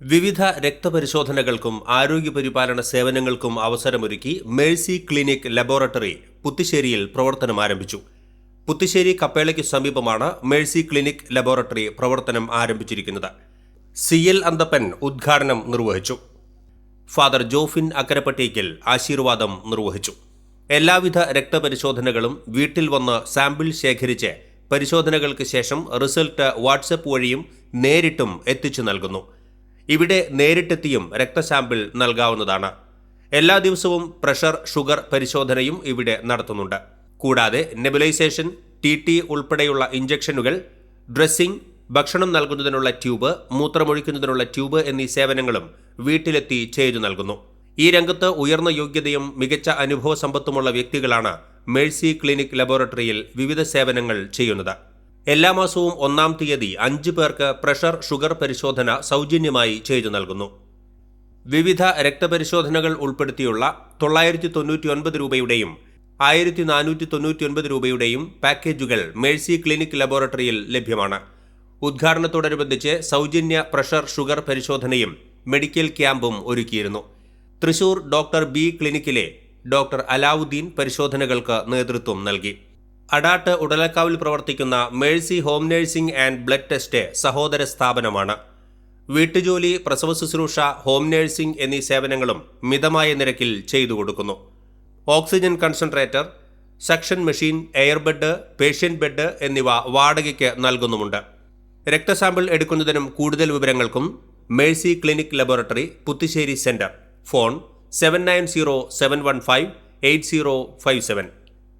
വിവിധ രക്തപരിശോധനകൾക്കും ആരോഗ്യപരിപാലന സേവനങ്ങൾക്കും അവസരമൊരുക്കി മേഴ്സി ക്ലിനിക് ലബോറട്ടറി പുത്തിശ്ശേരിയിൽ പ്രവർത്തനം ആരംഭിച്ചു. പുത്തിശ്ശേരി കപ്പേളയ്ക്ക് സമീപമാണ് മേഴ്സി ക്ലിനിക് ലബോറട്ടറി പ്രവർത്തനം ആരംഭിച്ചിരിക്കുന്നത്. സി എൽ അന്തപ്പൻ ഉദ്ഘാടനം നിർവഹിച്ചു. ഫാദർ ജോഫിൻ അക്കരപ്പട്ടേക്കൽ ആശീർവാദം നിർവഹിച്ചു. എല്ലാവിധ രക്തപരിശോധനകളും വീട്ടിൽ വന്ന് സാമ്പിൾ ശേഖരിച്ച് പരിശോധനകൾക്ക് ശേഷം റിസൾട്ട് വാട്സപ്പ് വഴിയും നേരിട്ടും എത്തിച്ചു നൽകുന്നു. ഇവിടെ നേരിട്ടെത്തിയും രക്തസാമ്പിൾ നൽകാവുന്നതാണ്. എല്ലാ ദിവസവും പ്രഷർ ഷുഗർ പരിശോധനയും ഇവിടെ നടത്തുന്നുണ്ട്. കൂടാതെ നെബുലൈസേഷൻ ടി ടി ഉൾപ്പെടെയുള്ള ഇഞ്ചക്ഷനുകൾ ഡ്രസ്സിംഗ് ഭക്ഷണം നൽകുന്നതിനുള്ള ട്യൂബ് മൂത്രമൊഴിക്കുന്നതിനുള്ള ട്യൂബ് എന്നീ സേവനങ്ങളും വീട്ടിലെത്തി ചെയ്തു നൽകുന്നു. ഈ രംഗത്ത് ഉയർന്ന യോഗ്യതയും മികച്ച അനുഭവ സമ്പത്തുമുള്ള വ്യക്തികളാണ് മേഴ്സി ക്ലിനിക് ലബോറട്ടറിയിൽ വിവിധ സേവനങ്ങൾ ചെയ്യുന്നത്. എല്ലാ മാസവും ഒന്നാം തീയതി അഞ്ച് പേർക്ക് പ്രഷർ ഷുഗർ പരിശോധന സൗജന്യമായി ചെയ്തു നൽകുന്നു. വിവിധ രക്തപരിശോധനകൾ ഉൾപ്പെടുത്തിയുള്ള തൊള്ളായിരത്തി തൊണ്ണൂറ്റി ഒൻപത് രൂപയുടെയും ആയിരത്തി നാനൂറ്റി തൊണ്ണൂറ്റി ഒൻപത് രൂപയുടെയും പാക്കേജുകൾ മേഴ്സി ക്ലിനിക് ലബോറട്ടറിയിൽ ലഭ്യമാണ്. ഉദ്ഘാടനത്തോടനുബന്ധിച്ച് സൗജന്യ പ്രഷർ ഷുഗർ പരിശോധനയും മെഡിക്കൽ ക്യാമ്പും ഒരുക്കിയിരുന്നു. തൃശൂർ ഡോക്ടർ ബി ക്ലിനിക്കിലെ ഡോക്ടർ അലാവുദ്ദീൻ പരിശോധനകൾക്ക് നേതൃത്വം നൽകി. അടാട്ട് ഉടലക്കാവിൽ പ്രവർത്തിക്കുന്ന mercy home nursing and blood test സഹോദര സ്ഥാപനമാണ്. വീട്ടുജോലി പ്രസവ ശുശ്രൂഷ ഹോം നഴ്സിംഗ് എന്നീ സേവനങ്ങളും മിതമായ നിരക്കിൽ ചെയ്തു കൊടുക്കുന്നു. Oxygen concentrator suction machine air bed patient bed എന്നിവ വാടകയ്ക്ക് നൽകുന്നുമുണ്ട്. രക്തസാമ്പിൾ എടുക്കുന്നതിനും കൂടുതൽ വിവരങ്ങൾക്കും mercy clinic laboratory Puthussery centre. Phone seven nine zero seven one five eight zero five seven.